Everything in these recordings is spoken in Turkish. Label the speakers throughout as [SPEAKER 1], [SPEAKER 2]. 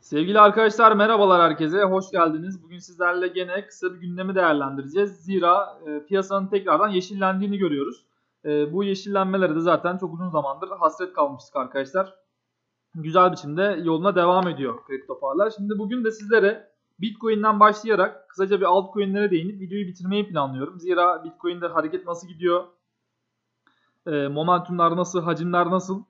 [SPEAKER 1] Sevgili arkadaşlar merhabalar herkese, hoş geldiniz. Bugün sizlerle gene kısa bir gündemi değerlendireceğiz. Zira e, piyasanın tekrardan yeşillendiğini görüyoruz. E, bu yeşillenmelere de zaten çok uzun zamandır hasret kalmıştık arkadaşlar. Güzel biçimde yoluna devam ediyor kripto paralar. Şimdi bugün de sizlere Bitcoin'den başlayarak kısaca bir altcoin'lere değinip videoyu bitirmeyi planlıyorum. Zira Bitcoin'de hareket nasıl gidiyor, e, momentumlar nasıl, hacimler nasıl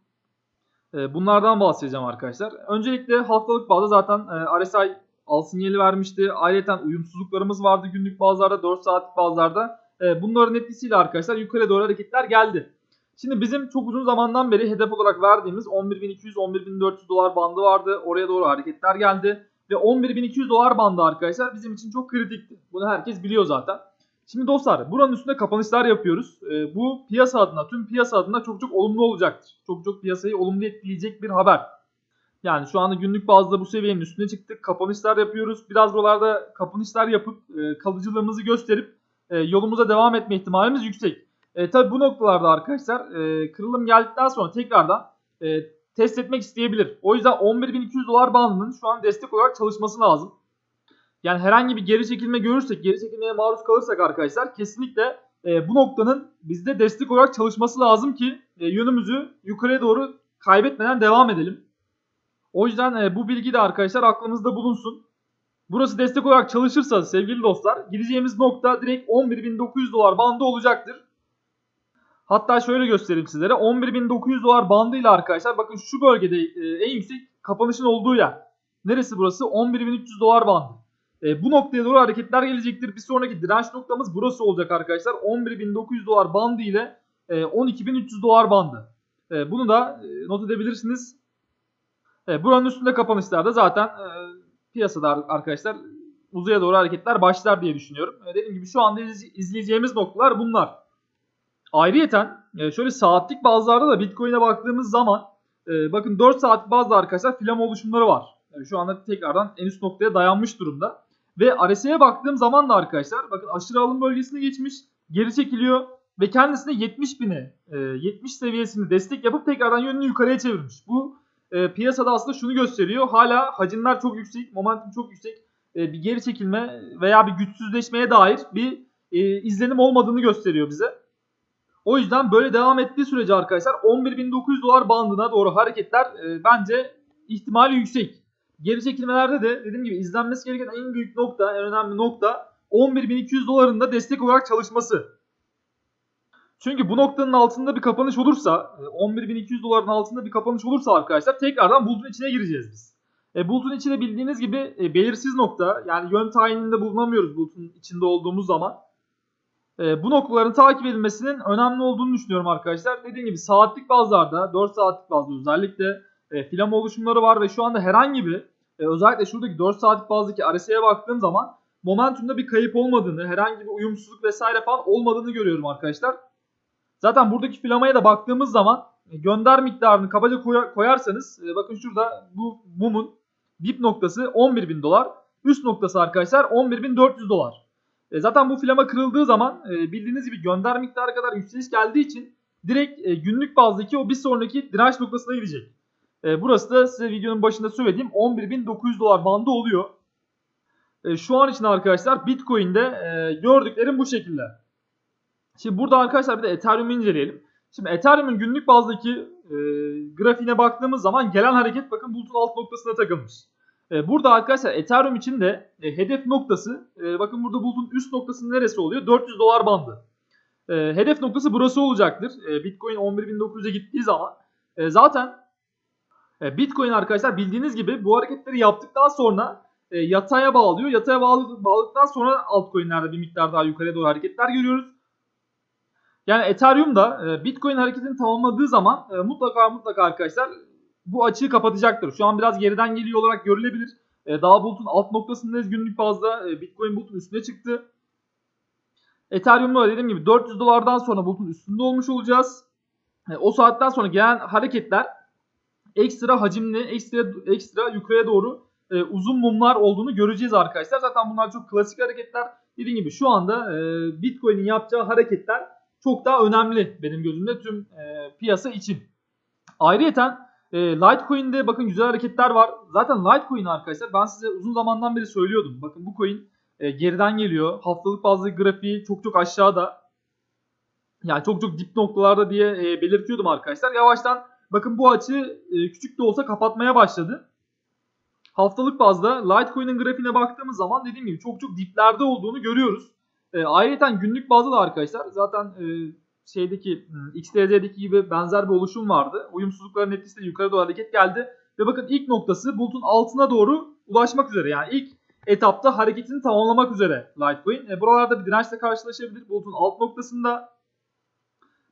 [SPEAKER 1] Bunlardan bahsedeceğim arkadaşlar. Öncelikle haftalık bazda zaten e, RSI al sinyali vermişti. Ayrıca uyumsuzluklarımız vardı günlük bazlarda, 4 saatlik bazlarda. E, Bunların etkisiyle arkadaşlar yukarı doğru hareketler geldi. Şimdi bizim çok uzun zamandan beri hedef olarak verdiğimiz 11.200-11.400 dolar bandı vardı. Oraya doğru hareketler geldi. Ve 11.200 dolar bandı arkadaşlar bizim için çok kritikti. Bunu herkes biliyor zaten. Şimdi dostlar buranın üstünde kapanışlar yapıyoruz. Ee, bu piyasa adına, tüm piyasa adına çok çok olumlu olacaktır. Çok çok piyasayı olumlu etkileyecek bir haber. Yani şu anda günlük bazda bu seviyenin üstüne çıktık. Kapanışlar yapıyoruz. Biraz buralarda kapanışlar yapıp e, kalıcılığımızı gösterip e, yolumuza devam etme ihtimalimiz yüksek. E, Tabi bu noktalarda arkadaşlar e, kırılım geldikten sonra tekrardan e, test etmek isteyebilir. O yüzden 11.200 dolar bandının şu an destek olarak çalışması lazım. Yani herhangi bir geri çekilme görürsek, geri çekilmeye maruz kalırsak arkadaşlar kesinlikle e, bu noktanın bizde destek olarak çalışması lazım ki e, yönümüzü yukarıya doğru kaybetmeden devam edelim. O yüzden e, bu bilgi de arkadaşlar aklımızda bulunsun. Burası destek olarak çalışırsa sevgili dostlar gideceğimiz nokta direkt 11.900 dolar bandı olacaktır. Hatta şöyle göstereyim sizlere 11.900 dolar bandıyla arkadaşlar bakın şu bölgede e, en yüksek kapanışın olduğu yer. Neresi burası? 11.300 dolar bandı. E, bu noktaya doğru hareketler gelecektir. Bir sonraki direnç noktamız burası olacak arkadaşlar. 11.900 dolar bandı ile e, 12.300 dolar bandı. E, bunu da e, not edebilirsiniz. E, buranın üstünde kapanışlarda zaten e, piyasada arkadaşlar uzaya doğru hareketler başlar diye düşünüyorum. E, dediğim gibi şu anda iz, izleyeceğimiz noktalar bunlar. Ayrıyeten e, şöyle saatlik bazlarda da Bitcoin'e baktığımız zaman e, bakın 4 saatlik bazda arkadaşlar filama oluşumları var. Yani şu anda tekrardan en üst noktaya dayanmış durumda. Ve RSI'ye baktığım zaman da arkadaşlar bakın aşırı alım bölgesini geçmiş. Geri çekiliyor ve kendisine 70 bini, e, 70 seviyesini destek yapıp tekrardan yönünü yukarıya çevirmiş. Bu e, piyasada aslında şunu gösteriyor. Hala hacimler çok yüksek, momentum çok yüksek. E, bir geri çekilme veya bir güçsüzleşmeye dair bir e, izlenim olmadığını gösteriyor bize. O yüzden böyle devam ettiği sürece arkadaşlar 11.900 dolar bandına doğru hareketler e, bence ihtimali yüksek. Geri çekilmelerde de dediğim gibi izlenmesi gereken en büyük nokta, en önemli nokta 11.200 doların da destek olarak çalışması. Çünkü bu noktanın altında bir kapanış olursa, 11.200 doların altında bir kapanış olursa arkadaşlar tekrardan bulutun içine gireceğiz biz. E, bulutun içinde bildiğiniz gibi e, belirsiz nokta, yani yön tayininde bulunamıyoruz bulutun içinde olduğumuz zaman. E, bu noktaların takip edilmesinin önemli olduğunu düşünüyorum arkadaşlar. Dediğim gibi saatlik bazlarda, 4 saatlik bazda özellikle e, filama oluşumları var ve şu anda herhangi bir e, özellikle şuradaki 4 saatlik bazdaki RSI'ye baktığım zaman momentumda bir kayıp olmadığını, herhangi bir uyumsuzluk vesaire falan olmadığını görüyorum arkadaşlar. Zaten buradaki filamaya da baktığımız zaman e, gönder miktarını kabaca koyarsanız e, bakın şurada bu mumun dip noktası 11.000 dolar. Üst noktası arkadaşlar 11.400 dolar. E, zaten bu filama kırıldığı zaman e, bildiğiniz gibi gönder miktarı kadar yükseliş geldiği için direkt e, günlük bazdaki o bir sonraki direnç noktasına gidecek. E, burası da size videonun başında söylediğim 11.900 dolar bandı oluyor. E, şu an için arkadaşlar Bitcoin'de e, gördüklerim bu şekilde. Şimdi burada arkadaşlar bir de Ethereum'u inceleyelim. Şimdi Ethereum'un günlük bazdaki e, grafiğine baktığımız zaman gelen hareket bakın bulutun alt noktasına takılmış. E, burada arkadaşlar Ethereum için de e, hedef noktası e, bakın burada bulutun üst noktası neresi oluyor? 400 dolar bandı. E, hedef noktası burası olacaktır. E, Bitcoin 11.900'e gittiği zaman. E, zaten Bitcoin arkadaşlar bildiğiniz gibi bu hareketleri yaptıktan sonra e, yataya bağlıyor. Yataya bağlı, bağladıktan sonra altcoin'lerde bir miktar daha yukarıya doğru hareketler görüyoruz. Yani Ethereum da e, Bitcoin hareketini tamamladığı zaman e, mutlaka mutlaka arkadaşlar bu açığı kapatacaktır. Şu an biraz geriden geliyor olarak görülebilir. E, daha bulutun alt noktasındayız günlük bazda. E, Bitcoin bulutun üstüne çıktı. Ethereum'da dediğim gibi 400 dolardan sonra bulutun üstünde olmuş olacağız. E, o saatten sonra gelen hareketler ekstra hacimli, ekstra ekstra yukarıya doğru e, uzun mumlar olduğunu göreceğiz arkadaşlar. Zaten bunlar çok klasik hareketler. Dediğim gibi şu anda e, Bitcoin'in yapacağı hareketler çok daha önemli benim gözümde tüm e, piyasa için. Ayrıyeten E, Litecoin'de bakın güzel hareketler var. Zaten Litecoin arkadaşlar ben size uzun zamandan beri söylüyordum. Bakın bu coin e, geriden geliyor. Haftalık bazı grafiği çok çok aşağıda. Yani çok çok dip noktalarda diye e, belirtiyordum arkadaşlar. Yavaştan bakın bu açı e, küçük de olsa kapatmaya başladı. Haftalık bazda Litecoin'in grafiğine baktığımız zaman dediğim gibi çok çok diplerde olduğunu görüyoruz. E, ayrıca günlük bazda da arkadaşlar zaten e, şeydeki hmm, XTZ'deki gibi benzer bir oluşum vardı. Uyumsuzlukların etkisiyle yukarı doğru hareket geldi. Ve bakın ilk noktası bulutun altına doğru ulaşmak üzere. Yani ilk etapta hareketini tamamlamak üzere Litecoin. E, buralarda bir dirençle karşılaşabilir. Bulutun alt noktasında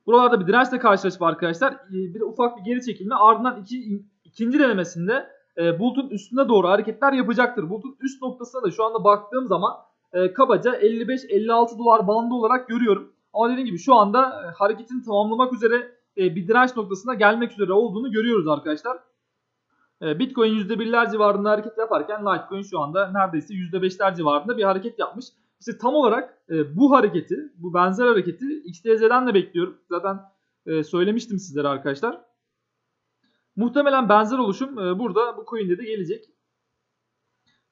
[SPEAKER 1] buralarda bir dirençle karşılaşıp arkadaşlar e, bir ufak bir geri çekilme ardından iki, ikinci denemesinde e, bulutun üstüne doğru hareketler yapacaktır. Bulutun üst noktasına da şu anda baktığım zaman e, kabaca 55-56 dolar bandı olarak görüyorum. Ama dediğim gibi şu anda e, hareketini tamamlamak üzere e, bir direnç noktasına gelmek üzere olduğunu görüyoruz arkadaşlar. E, Bitcoin %1'ler civarında hareket yaparken Litecoin şu anda neredeyse %5'ler civarında bir hareket yapmış. İşte tam olarak bu hareketi, bu benzer hareketi XTZ'den de bekliyorum. Zaten söylemiştim sizlere arkadaşlar. Muhtemelen benzer oluşum burada bu coin'de de gelecek.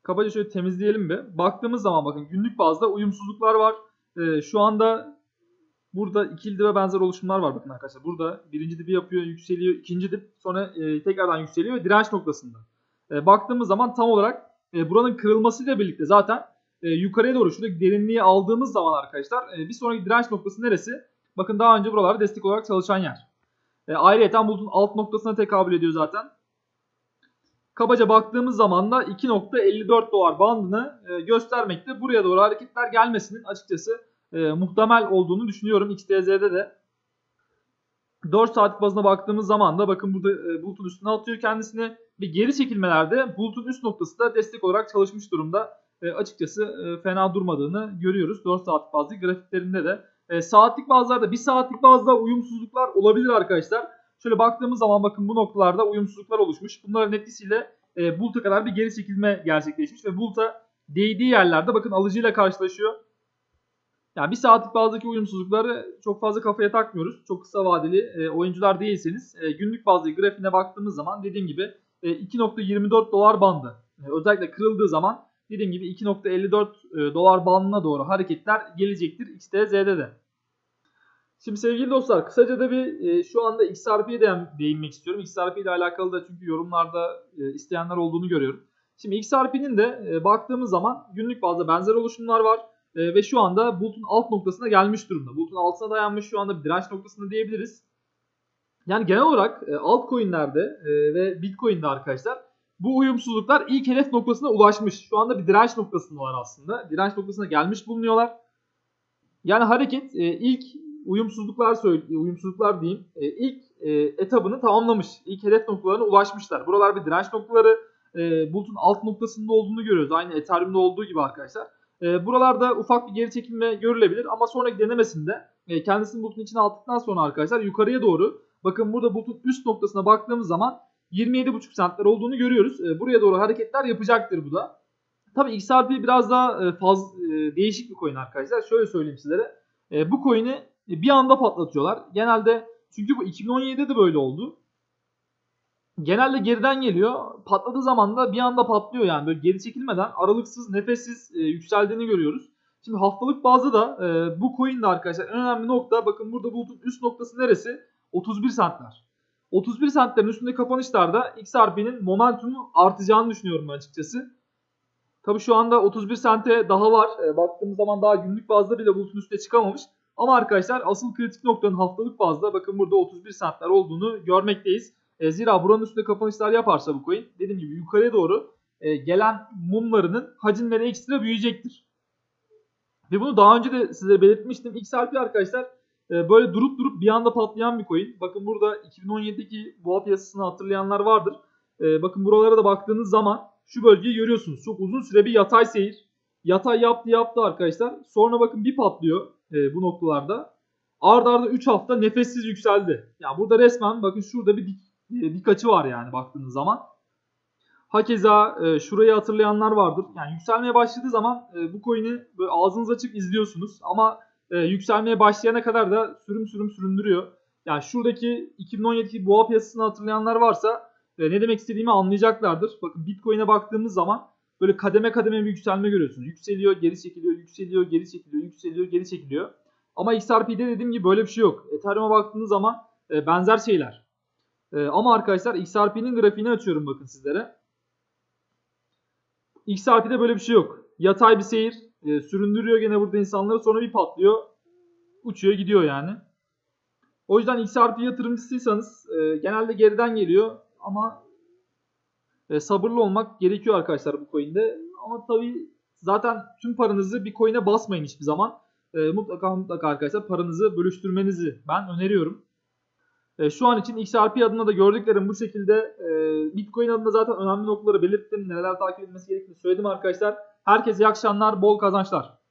[SPEAKER 1] Kabaca şöyle temizleyelim bir. Baktığımız zaman bakın günlük bazda uyumsuzluklar var. Şu anda Burada ikili dibe benzer oluşumlar var bakın arkadaşlar. Burada birinci dibi yapıyor, yükseliyor, ikinci dip sonra e, tekrardan yükseliyor ve direnç noktasında. E, baktığımız zaman tam olarak e, buranın kırılmasıyla birlikte zaten e, yukarıya doğru şuradaki derinliği aldığımız zaman arkadaşlar e, bir sonraki direnç noktası neresi? Bakın daha önce buralarda destek olarak çalışan yer. E, ayrıca bulutun alt noktasına tekabül ediyor zaten. Kabaca baktığımız zaman da 2.54 dolar bandını e, göstermekte. Buraya doğru hareketler gelmesinin açıkçası e, muhtemel olduğunu düşünüyorum XTZ'de de. 4 saatlik bazına baktığımız zaman da bakın burada e, bulutun üstüne atıyor kendisini. Bir geri çekilmelerde bulutun üst noktası da destek olarak çalışmış durumda. E, açıkçası e, fena durmadığını görüyoruz 4 saatlik bazlı grafiklerinde de. E, saatlik bazlarda 1 saatlik bazda uyumsuzluklar olabilir arkadaşlar. Şöyle baktığımız zaman bakın bu noktalarda uyumsuzluklar oluşmuş. Bunların etkisiyle e, buluta kadar bir geri çekilme gerçekleşmiş ve buluta değdiği yerlerde bakın alıcıyla karşılaşıyor. Yani bir saatlik bazdaki uyumsuzlukları çok fazla kafaya takmıyoruz. Çok kısa vadeli e, oyuncular değilseniz e, günlük bazlı grafiğine baktığımız zaman dediğim gibi e, 2.24 dolar bandı. E, özellikle kırıldığı zaman dediğim gibi 2.54 e, dolar bandına doğru hareketler gelecektir XTZ'de de. Şimdi sevgili dostlar kısaca da bir e, şu anda XRP'ye de değinmek istiyorum. XRP ile alakalı da çünkü yorumlarda e, isteyenler olduğunu görüyorum. Şimdi XRP'nin de baktığımız zaman günlük bazda benzer oluşumlar var. Ve şu anda bulutun alt noktasına gelmiş durumda. Bulutun altına dayanmış şu anda bir direnç noktasında diyebiliriz. Yani genel olarak e, altcoin'lerde ve Bitcoin'de arkadaşlar bu uyumsuzluklar ilk hedef noktasına ulaşmış. Şu anda bir direnç noktasındalar aslında. Direnç noktasına gelmiş bulunuyorlar. Yani hareket e, ilk uyumsuzluklar söyle uyumsuzluklar diyeyim. E, ilk e, etabını tamamlamış. İlk hedef noktalarına ulaşmışlar. Buralar bir direnç noktaları. E, bulutun alt noktasında olduğunu görüyoruz. Aynı Ethereum'da olduğu gibi arkadaşlar. E, buralarda ufak bir geri çekilme görülebilir ama sonraki denemesinde e, kendisini bulutun içine attıktan sonra arkadaşlar yukarıya doğru bakın burada bulutun üst noktasına baktığımız zaman 27,5 centler olduğunu görüyoruz. E, buraya doğru hareketler yapacaktır bu da. Tabi XRP biraz daha e, faz, e, değişik bir coin arkadaşlar. Şöyle söyleyeyim sizlere. E, bu coin'i bir anda patlatıyorlar. Genelde çünkü bu 2017'de de böyle oldu genelde geriden geliyor. Patladığı zaman da bir anda patlıyor yani böyle geri çekilmeden aralıksız nefessiz yükseldiğini görüyoruz. Şimdi haftalık bazda da bu coin de arkadaşlar en önemli nokta bakın burada bulutun üst noktası neresi? 31 centler. 31 centlerin üstünde kapanışlarda XRP'nin momentumu artacağını düşünüyorum açıkçası. Tabi şu anda 31 sente daha var. E, baktığımız zaman daha günlük bazda bile bulutun üstüne çıkamamış. Ama arkadaşlar asıl kritik noktanın haftalık bazda bakın burada 31 centler olduğunu görmekteyiz. E, zira buranın üstünde kapanışlar yaparsa bu coin dediğim gibi yukarıya doğru e, gelen mumlarının hacimleri ekstra büyüyecektir. Ve bunu daha önce de size belirtmiştim. XRP arkadaşlar e, böyle durup durup bir anda patlayan bir coin. Bakın burada 2017'deki boğa piyasasını hatırlayanlar vardır. E, bakın buralara da baktığınız zaman şu bölgeyi görüyorsunuz. Çok uzun süre bir yatay seyir. Yatay yaptı yaptı arkadaşlar. Sonra bakın bir patlıyor e, bu noktalarda. Arda arda 3 hafta nefessiz yükseldi. Yani burada resmen bakın şurada bir dik birkaçı var yani baktığınız zaman. Hakeza e, şurayı hatırlayanlar vardır. Yani yükselmeye başladığı zaman e, bu coin'i ağzınız açık izliyorsunuz. Ama e, yükselmeye başlayana kadar da sürüm sürüm süründürüyor. Yani şuradaki 2017'deki boğa piyasasını hatırlayanlar varsa e, ne demek istediğimi anlayacaklardır. Bakın Bitcoin'e baktığımız zaman böyle kademe kademe bir yükselme görüyorsunuz. Yükseliyor, geri çekiliyor, yükseliyor, geri çekiliyor, yükseliyor, geri çekiliyor. Ama XRP'de dediğim gibi böyle bir şey yok. Ethereum'a baktığınız zaman e, benzer şeyler. E, ama arkadaşlar XRP'nin grafiğini açıyorum bakın sizlere. XRP'de böyle bir şey yok. Yatay bir seyir. E, süründürüyor gene burada insanları sonra bir patlıyor. Uçuyor gidiyor yani. O yüzden XRP yatırımcısıysanız e, genelde geriden geliyor ama e, sabırlı olmak gerekiyor arkadaşlar bu coin'de. Ama tabii zaten tüm paranızı bir coin'e basmayın hiçbir zaman. E, mutlaka mutlaka arkadaşlar paranızı bölüştürmenizi ben öneriyorum. E, şu an için XRP adına da gördüklerim bu şekilde. E, Bitcoin adına zaten önemli noktaları belirttim. Neler takip edilmesi gerektiğini söyledim arkadaşlar. Herkese iyi akşamlar, bol kazançlar.